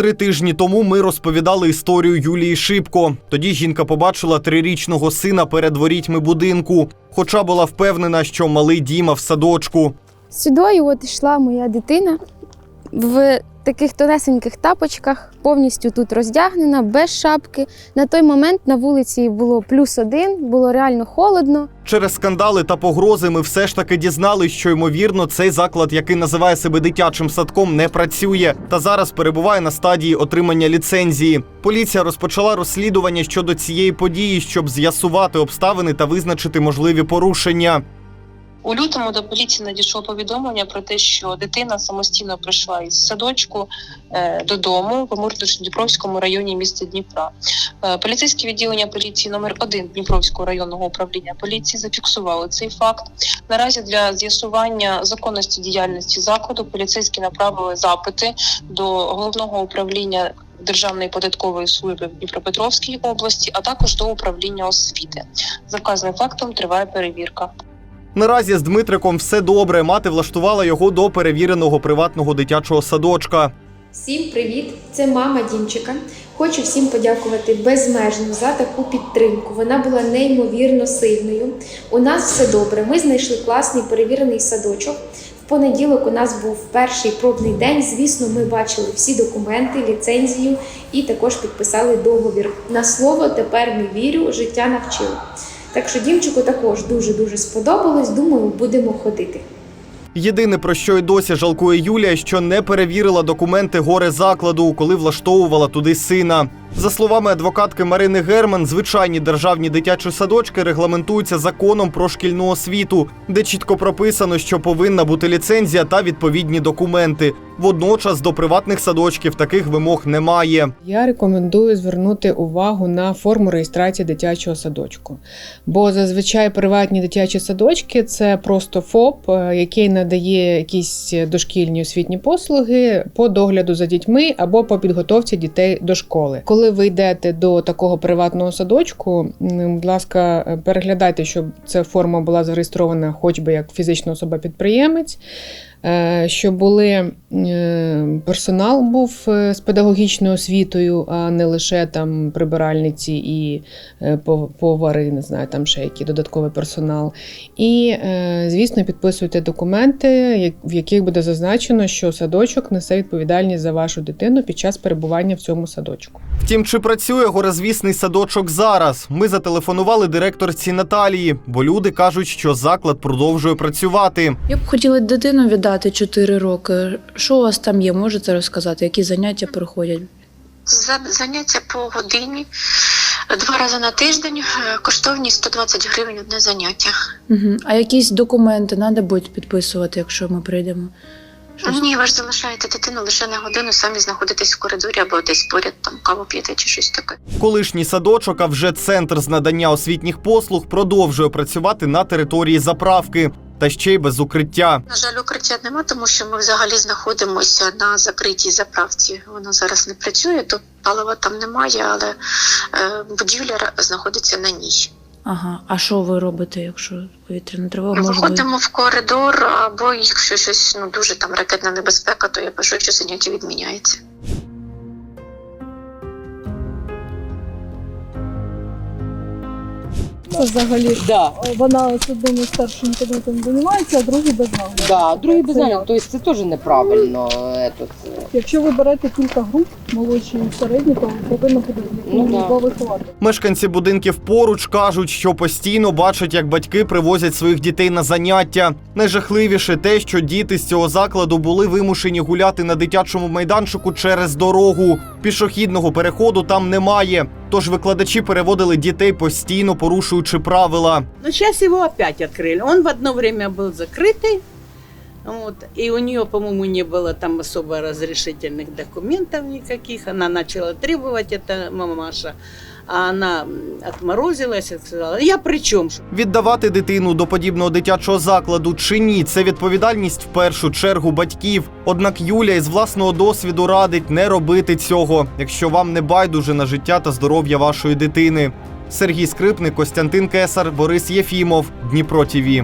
Три тижні тому ми розповідали історію Юлії Шипко. Тоді жінка побачила трирічного сина перед ворітьми будинку, хоча була впевнена, що малий Діма в садочку. Сюди от йшла моя дитина в таких тонесеньких тапочках, повністю тут роздягнена, без шапки. На той момент на вулиці було плюс один, було реально холодно. Через скандали та погрози ми все ж таки дізналися, що ймовірно цей заклад, який називає себе дитячим садком, не працює та зараз перебуває на стадії отримання ліцензії. Поліція розпочала розслідування щодо цієї події, щоб з'ясувати обставини та визначити можливі порушення. У лютому до поліції надійшло повідомлення про те, що дитина самостійно прийшла із садочку е, додому в Амурдо-Дніпровському районі міста Дніпра. Е, поліцейське відділення поліції номер 1 Дніпровського районного управління поліції зафіксували цей факт. Наразі для з'ясування законності діяльності закладу поліцейські направили запити до головного управління. Державної податкової служби в Дніпропетровській області, а також до управління освіти. За вказаним фактом триває перевірка. Наразі з Дмитриком все добре. Мати влаштувала його до перевіреного приватного дитячого садочка. Всім привіт! Це мама Дімчика. Хочу всім подякувати безмежно за таку підтримку. Вона була неймовірно сильною. У нас все добре. Ми знайшли класний перевірений садочок. В понеділок у нас був перший пробний день. Звісно, ми бачили всі документи, ліцензію і також підписали договір. На слово тепер не вірю, життя навчило. Так що дімчику також дуже дуже сподобалось. Думаю, будемо ходити. Єдине про що й досі жалкує Юлія, що не перевірила документи горе закладу, коли влаштовувала туди сина. За словами адвокатки Марини Герман, звичайні державні дитячі садочки регламентуються законом про шкільну освіту, де чітко прописано, що повинна бути ліцензія та відповідні документи. Водночас до приватних садочків таких вимог немає. Я рекомендую звернути увагу на форму реєстрації дитячого садочку. Бо зазвичай приватні дитячі садочки це просто ФОП, е, який надає якісь дошкільні освітні послуги по догляду за дітьми або по підготовці дітей до школи. Коли ви йдете до такого приватного садочку, будь ласка, е, переглядайте, щоб ця форма була зареєстрована, хоч би як фізична особа-підприємець. Е, Щоб були е, персонал був е, з педагогічною освітою, а не лише там прибиральниці і повари, не знаю, там ще який додатковий персонал. І, звісно, підписуйте документи, в яких буде зазначено, що садочок несе відповідальність за вашу дитину під час перебування в цьому садочку. Втім, чи працює горизвісний садочок зараз? Ми зателефонували директорці Наталії, бо люди кажуть, що заклад продовжує працювати. Я б хотіла дитину віддати 4 роки. Що у вас там є? Можете розказати, які заняття проходять? Заняття по годині два рази на тиждень, коштовні 120 гривень одне заняття. Угу. А якісь документи треба буде підписувати, якщо ми прийдемо? Ні, ви ж залишаєте дитину лише на годину, самі знаходитесь в коридорі або десь поряд, там каву п'єте чи щось таке. Колишній садочок, а вже центр з надання освітніх послуг, продовжує працювати на території заправки та ще й без укриття. На жаль, укриття нема, тому що ми взагалі знаходимося на закритій заправці. Воно зараз не працює, то палива там немає, але е, будівля знаходиться на ній. Ага. А що ви робите, якщо повітряна тривога може? Виходимо в коридор, або якщо щось ну дуже там ракетна небезпека, то я пишу, що заняття відміняється. Це взагалі Да, вона з одним старшим кабінетом займається, а другий без нагляду. да, другий без нагляду. Тобто це теж неправильно. Этот, Якщо ви берете кілька груп, молодші і середні, то повинно бути Ну, да. виховати. Мешканці будинків поруч кажуть, що постійно бачать, як батьки привозять своїх дітей на заняття. Найжахливіше те, що діти з цього закладу були вимушені гуляти на дитячому майданчику через дорогу. Пішохідного переходу там немає. Тож викладачі переводили дітей постійно порушуючи правила. Но сейчас его опять открыли. Он в одно время был закрытый. Вот, и у нее, по-моему, не было там особо разрешительных документов никаких. Она начала требовать, это мамаша. А она м, отморозилась и сказала, я при чем? Віддавати дитину до подібного дитячого закладу чи ні, це відповідальність в першу чергу батьків. Однак Юлія із власного досвіду радить не робити цього, якщо вам не байдуже на життя та здоров'я вашої дитини. Сергій Скрипник, Костянтин Кесар, Борис Єфімов, Дніпро ТІВІ.